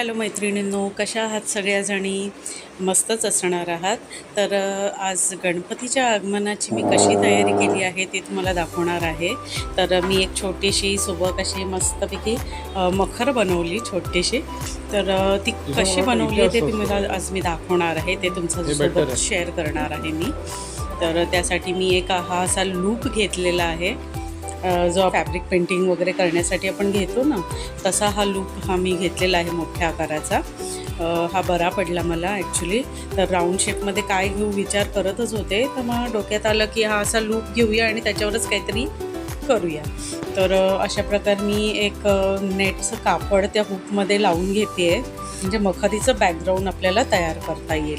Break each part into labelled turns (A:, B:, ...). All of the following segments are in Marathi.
A: हॅलो मैत्रिणींनो कशा आहात सगळ्याजणी? मस्तच असणार आहात. तर आज गणपतीच्या आगमनाची मी कशी तयारी केली आहे ते तुम्हाला दाखवणार आहे. तर मी एक छोटीशी सुबक अशी मस्तपैकी मखर बनवली छोटीशी. तर ती
B: तुझं
A: कशी
B: मला
A: बनवली आहे ते तुम्हाला आज मी दाखवणार आहे. ते
B: हे
A: तुमच्या
B: better
A: सोबत
B: आहे.
A: शेअर करणार आहे मी. तर त्यासाठी मी एक हा असा लूप घेतलेला आहे. जो फॅब्रिक पेंटिंग वगैरे करण्यासाठी आपण घेतो ना तसा हा लूप हा मी घेतलेला आहे मोठ्या आकाराचा. हा बरा पडला मला ॲक्च्युली तर राऊंड शेपमध्ये काय घेऊ विचार करतच होते. तर मग डोक्यात आलं की हा असा लूप घेऊया आणि त्याच्यावरच काहीतरी करूया. तर अशा प्रकारे मी एक नेटचं कापड त्या हुकमध्ये लावून घेते आहे म्हणजे मखरीचं बॅकग्राऊंड आपल्याला तयार करता येईल.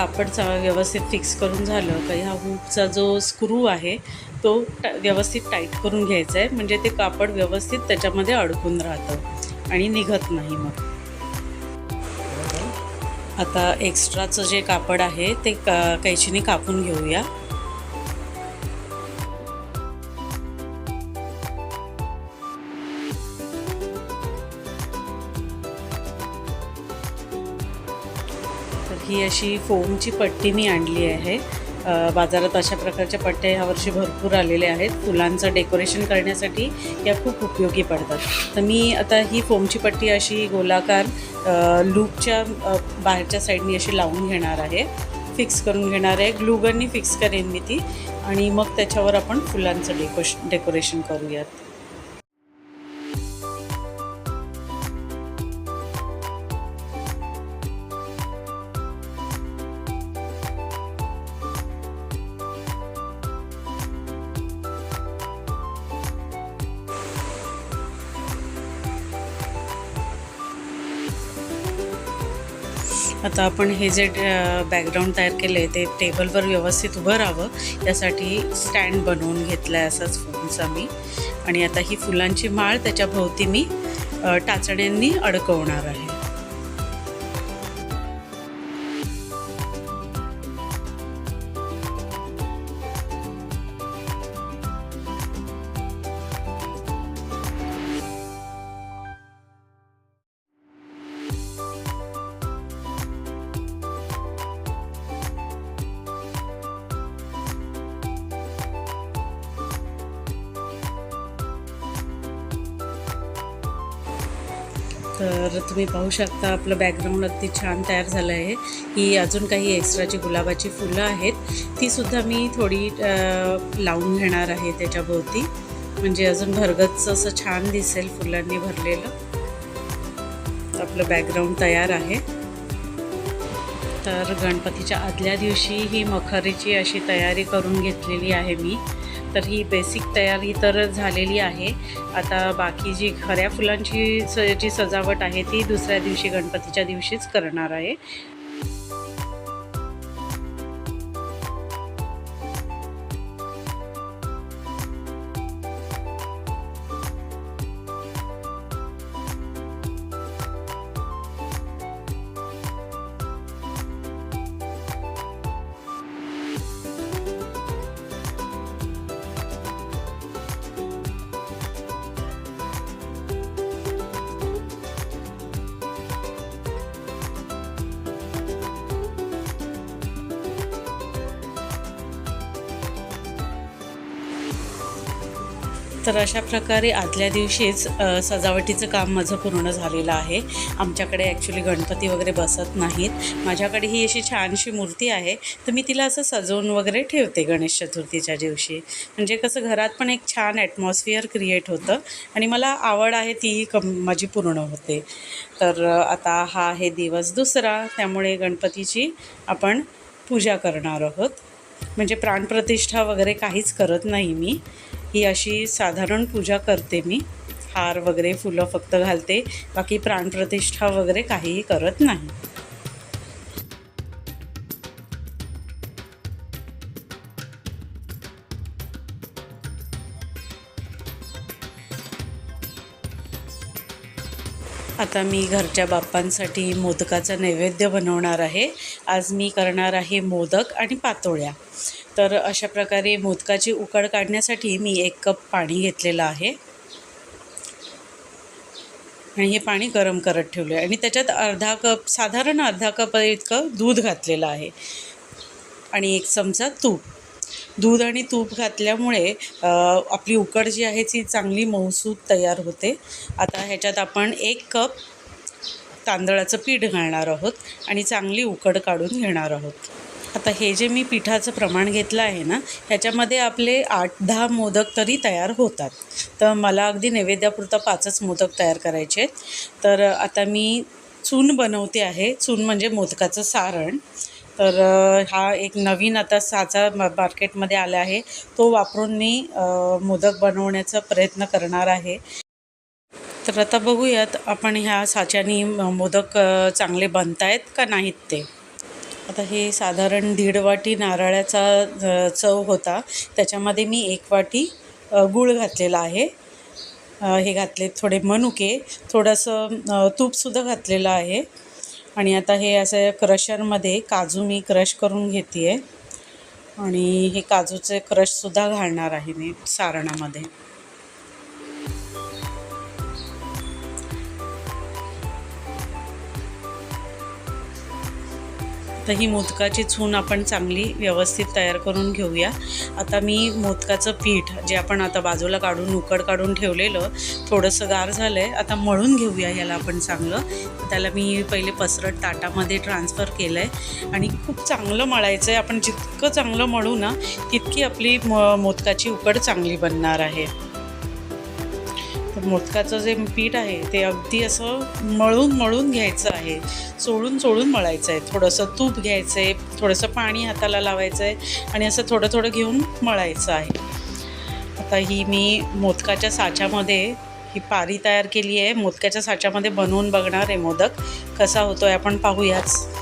A: कापडचा व्यवस्थित फिक्स करून झालं का ह्या हुकचा जो स्क्रू आहे तो टा व्यवस्थित टाईट करून घ्यायचा आहे म्हणजे ते कापड व्यवस्थित त्याच्यामध्ये अडकून राहतं आणि निघत नाही मग. आता एक्स्ट्राचं जे कापड आहे ते का कैचीने कापून घेऊया. ही अशी फोमची पट्टी मी आणली आहे. बाजारात अशा प्रकारच्या पट्ट्या ह्यावर्षी भरपूर आलेल्या आहेत. फुलांचं डेकोरेशन करण्यासाठी या खूप उपयोगी पडतात. तर मी आता ही फोमची पट्टी अशी गोलाकार लूपच्या बाहेरच्या साईडनी अशी लावून घेणार आहे. फिक्स करून घेणार आहे. ग्लूगननी फिक्स करेन मी ती. आणि मग त्याच्यावर आपण फुलांचं डेकोश डेकोरेशन करूयात. आता आपण हे जे बॅकग्राऊंड तयार केलं आहे ते टेबलवर व्यवस्थित उभं राहावं. यासाठी स्टँड बनवून घेतला आहे असाच फोनचा मी आणि आता ही फुलांची माळ त्याच्याभोवती मी टाचण्यांनी अडकवणार आहे. तर तुम्ही पाहू शकता आपलं बॅकग्राऊंड अगदी छान तयार झालं आहे. ही अजून काही एक्स्ट्राची गुलाबाची फुलं आहेत तीसुद्धा मी थोडी लावून घेणार आहे त्याच्याभोवती. म्हणजे अजून भरगतचं असं छान दिसेल फुलांनी भरलेलं. आपलं बॅकग्राऊंड तयार आहे. तर गणपतीच्या आदल्या दिवशी ही मखरीची अशी तयारी करून घेतलेली आहे मी. तर ही बेसिक तयारी तर झालेली आहे. आता बाकी जी खऱ्या फुलांची स जी सजावट आहे ती दुसऱ्या दिवशी गणपतीच्या दिवशीच करणार आहे. तर अशा प्रकारे आदल्या दिवशीच सजावटीचं काम माझं पूर्ण झालेलं आहे. आमच्याकडे ॲक्च्युली गणपती वगैरे बसत नाहीत. माझ्याकडे ही अशी छानशी मूर्ती आहे. तर मी तिला असं सजवून वगैरे ठेवते गणेश चतुर्थीच्या दिवशी. म्हणजे कसं घरात पण एक छान ॲटमॉस्फिअर क्रिएट होतं आणि मला आवड आहे ती कम माझी पूर्ण होते. तर आता हा आहे दिवस दुसरा. त्यामुळे गणपतीची आपण पूजा करणार आहोत. म्हणजे प्राणप्रतिष्ठा वगैरे काहीच करत नाही मी. ही अशी साधारण पूजा करते मी. हार वगैरे फुलं फक्त घालते. बाकी प्राणप्रतिष्ठा वगैरे काहीही करत नाही. आता मी घरच्या बाप्पांसाठी मोदकाचा नैवेद्य बनवणार आहे. आज मी करणार आहे मोदक आणि पातोळ्या. तर अशा प्रकारे मोदकाची उकड काढण्यासाठी मी एक कप पाणी घेतलेलं आहे. आणि हे पाणी गरम करत ठेवलं आहे आणि त्याच्यात अर्धा कप साधारण अर्धा कप इतकं दूध घातलेलं आहे. आणि एक चमचा तूप. दूध आणि तूप घातल्यामुळे आपली उकड जी आहे ती चांगली मऊसूत तयार होते. आता ह्याच्यात आपण एक कप तांदळाचं पीठ घालणार आहोत आणि चांगली उकड काढून घेणार आहोत. आता हे जे मी पिठाचं प्रमाण घेतलं आहे ना ह्याच्यामध्ये आपले आठ दहा मोदक तरी तयार होतात. तर मला अगदी नैवेद्यापुरता पाचच मोदक तयार करायचे आहेत. तर आता मी चून बनवते आहे. चून म्हणजे मोदकाचं सारण. तर हा एक नवीन आता साचा मार्केटमध्ये आला आहे. तो वापरून मी मोदक बनवण्याचा प्रयत्न करणार आहे. तर आता बघूयात आपण ह्या साच्यानी मोदक चांगले बनत आहेत का नाहीत ते. आता हे साधारण दीड वाटी नारळाचा चव होता. त्याच्यामध्ये मी एक वाटी गूळ घातलेला आहे. हे घातले थोडे मनुके. थोडंसं तूपसुद्धा घातलेलं आहे. आणि आता हे असं क्रशरमध्ये काजू मी क्रश करून घेते आहे आणि हे काजूचे क्रशसुद्धा घालणार आहे मी सारणामध्ये. तर ही मोदकाची चून आपण चांगली व्यवस्थित तयार करून घेऊया. आता मी मोदकाचं पीठ जे आपण आता बाजूला काढून उकड काढून ठेवलेलं थोडंसं गार झालं आहे आता मळून घेऊया याला आपण चांगलं. त्याला मी पहिले पसरट ताटामध्ये ट्रान्सफर केलं आहे आणि खूप चांगलं मळायचं आहे आपण जितकं चांगलं मळू ना तितकी आपली म मोदकाची उकड चांगली बनणार आहे. तर मोदकाचं जे पीठ आहे ते अगदी असं मळून मळून घ्यायचं आहे. चोळून चोळून मळायचं आहे थोडंसं तूप घ्यायचं आहे थोडंसं पाणी हाताला लावायचं आहे आणि असं थोडं थोडं घेऊन मळायचं आहे. आता ही मी मोदकाच्या साच्यामध्ये ही पारी तयार केली आहे. मोदक्याच्या साच्यामध्ये बनवून बघणार आहे मोदक. कसा होतो आहे आपण पाहूयाच.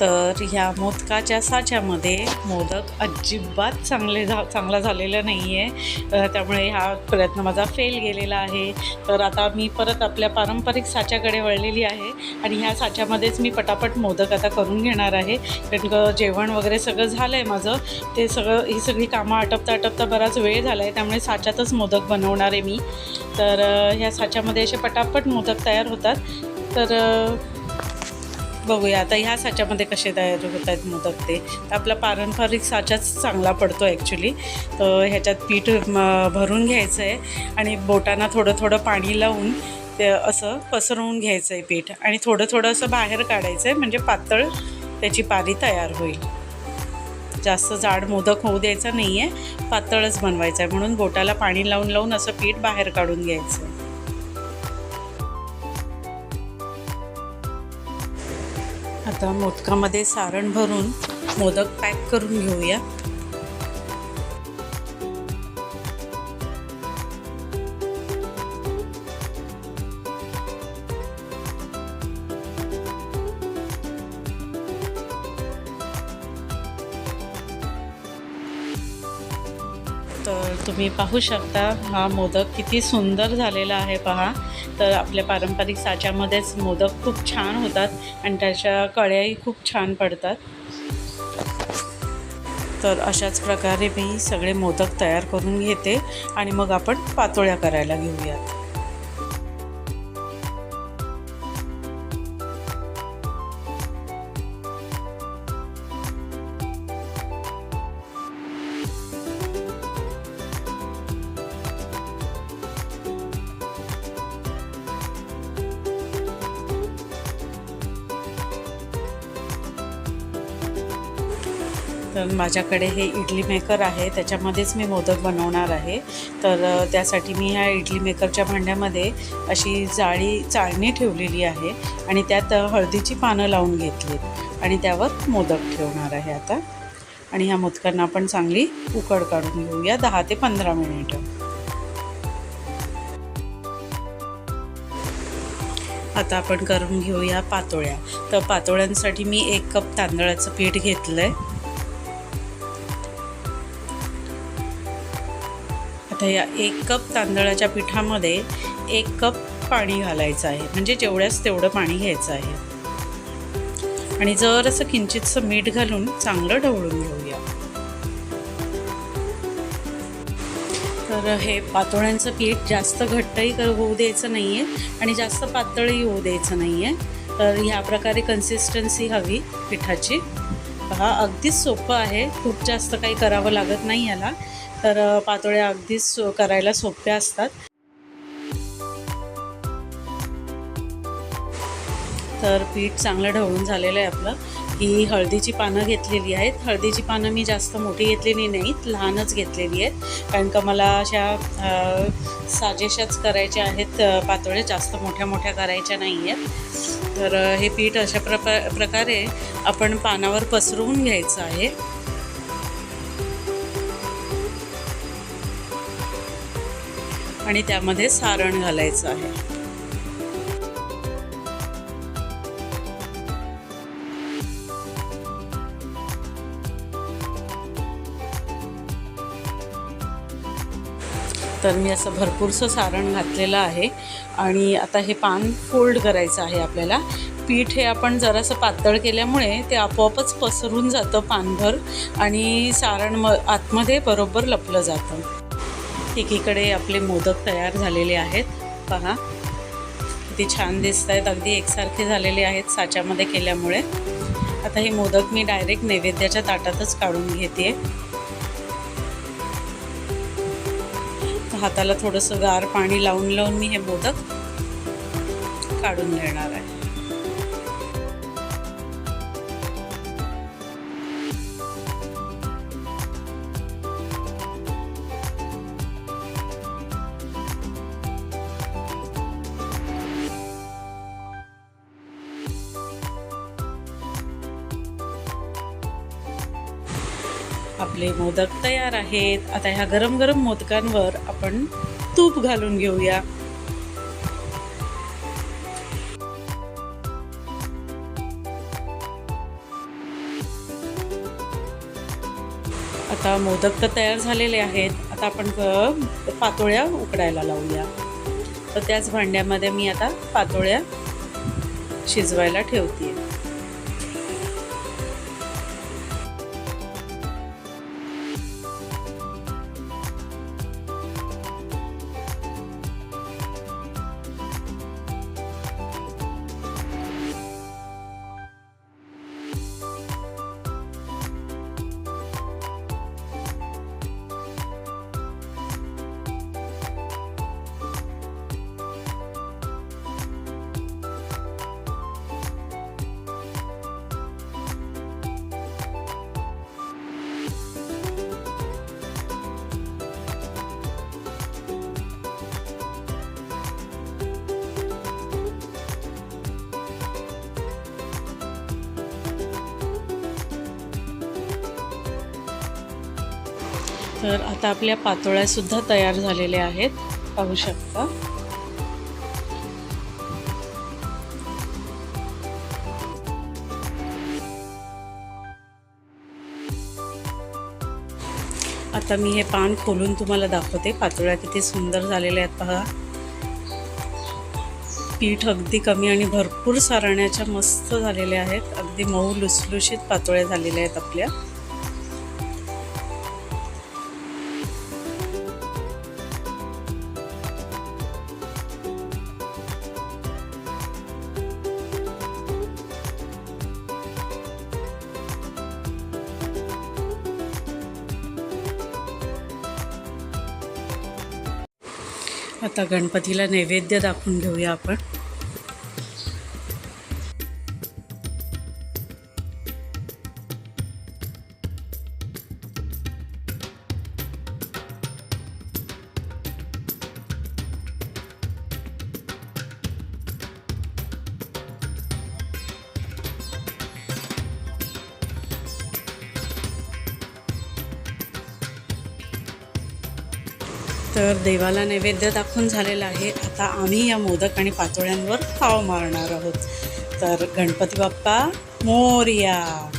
A: तर ह्या मोदकाच्या साच्यामध्ये मोदक अजिबात चांगले झा चांगला झालेला नाही आहे त्यामुळे हा प्रयत्न माझा फेल गेलेला आहे. तर आता मी परत आपल्या पारंपरिक साच्याकडे वळलेली आहे आणि ह्या साच्यामध्येच मी पटापट मोदक आता करून घेणार आहे. कारण का जेवण वगैरे सगळं झालं आहे माझं. ते सगळं ही सगळी कामं आटपता आटपता बराच वेळ झाला आहे त्यामुळे साच्यातच मोदक बनवणार आहे मी. तर ह्या साच्यामध्ये असे पटापट मोदक तयार होतात. तर बघूया. आता ह्या साच्यामध्ये कसे तयार होत आहेत मोदक ते. तर आपला पारंपरिक साचाच चांगला पडतो ॲक्च्युली तर ह्याच्यात पीठ म, भरून घ्यायचं आहे आणि बोटांना थोडं थोडं पाणी लावून ते असं पसरवून घ्यायचं आहे पीठ आणि थोडं थोडं असं बाहेर काढायचं आहे म्हणजे पातळ त्याची पारी तयार होईल. जास्त जाड मोदक होऊ द्यायचा नाही आहे पातळच बनवायचं आहे म्हणून बोटाला पाणी लावून लावून असं पीठ बाहेर काढून घ्यायचं आता मोदकामध्ये सारण भरून मोदक पॅक करून घेऊया. तुम्ही पाहू शकता हा मोदक किती सुंदर झालेला आहे पहा. तर आपल्या पारंपरिक साच्यामध्येच मोदक खूप छान होतात आणि त्याच्या कळ्याही खूप छान पडतात. तर अशाच प्रकारे मी सगळे मोदक तयार करून घेते आणि मग आपण पातोळ्या करायला घेऊयात. तर माझ्याकडे हे इडली मेकर आहे त्याच्यामध्येच मी मोदक बनवणार आहे. तर त्यासाठी मी ह्या इडली मेकरच्या भांड्यामध्ये अशी जाळी चाळणी ठेवलेली आहे आणि त्यात हळदीची पानं लावून घेतली आणि त्यावर मोदक ठेवणार आहे आता. आणि ह्या मोदकांना आपण चांगली उकड काढून घेऊया दहा ते पंधरा मिनिटं. आता आपण करून घेऊया पातोळ्या. तर पातोळ्यांसाठी मी एक कप तांदळाचं पीठ घेतलं आहे या एक कप तांदळाच्या पिठामध्ये एक कप पाणी घालायचं आहे. म्हणजे जेवढ्याच तेवढं पाणी घ्यायचं आहे. आणि जर असं किंचितसं मीठ घालून चांगलं ढवळून घेऊया. तर हे पातोळ्यांचं पीठ जास्त घट्टही कर होऊ द्यायचं नाही आहे आणि जास्त पातळही होऊ द्यायचं नाही आहे तर ह्या प्रकारे कन्सिस्टन्सी हवी पिठाची. हा अगदीच सोपं आहे. खूप जास्त काही करावं लागत नाही याला. तर पातोळ्या अगदीच सो करायला सोप्या असतात. तर पीठ चांगलं ढवळून झालेलं आहे आपलं. ही हळदीची पानं घेतलेली आहेत. हळदीची पानं मी जास्त मोठी घेतलेली नाहीत लहानच घेतलेली आहेत. कारण का मला अशा साजेशाच करायच्या आहेत पातोळ्या जास्त मोठ्या मोठ्या करायच्या नाही आहेत. तर हे पीठ अशा प्रपा प्रकारे आपण पानावर पसरवून घ्यायचं आहे. आणि त्यामध्ये सारण घालायचं आहे. तर मी असं भरपूरसं सारण घातलेलं आहे आणि आता हे पान फोल्ड करायचं आहे आपल्याला. पीठ हे आपण जरासं पातळ केल्यामुळे ते आपोआपच पसरून जातं पानभर आणि सारण म आतमध्ये बरोबर लपलं जातं. एकीकडे आपले मोदक तयार झालेले आहेत. पहा. किती छान दिसत आहेत अगदी एकसारखे झालेले आहेत साच्यामध्ये केल्यामुळे. आता हे मोदक मी डायरेक्ट नैवेद्याच्या ताटातच काढून घेते हाताला थोडंसं गार पाणी लावून लावून मी हे मोदक काढून घेणार आहे. आपले मोदक तयार आहेत. आता ह्या गरम गरम मोदकांवर आपण तूप घालून घेऊया. आता मोदक तर तयार झालेले आहेत. आता आपण पातोळ्या उकडायला लावूया. तर त्याच भांड्यामध्ये मी आता पातोळ्या शिजवायला ठेवते तर आता आपल्या पातोळ्यासुद्धा तयार झालेल्या आहेत. पाहू शकता. आता मी हे पान खोलून तुम्हाला दाखवते. पातोळ्या किती सुंदर झालेल्या आहेत पहा. पीठ अगदी कमी आणि भरपूर सारण्याच्या मस्त झालेल्या आहेत. अगदी मऊ लुसलुशीत पातोळ्या झालेल्या आहेत आपल्या. आता गणपतीला नैवेद्य दाखवून घेऊया आपण. तर देवाला नैवेद्य दाखवून झालेला आहे. आता आम्ही या मोदक आणि पातोळ्यांवर पाव मारणार आहोत. तर गणपती बाप्पा मोरया!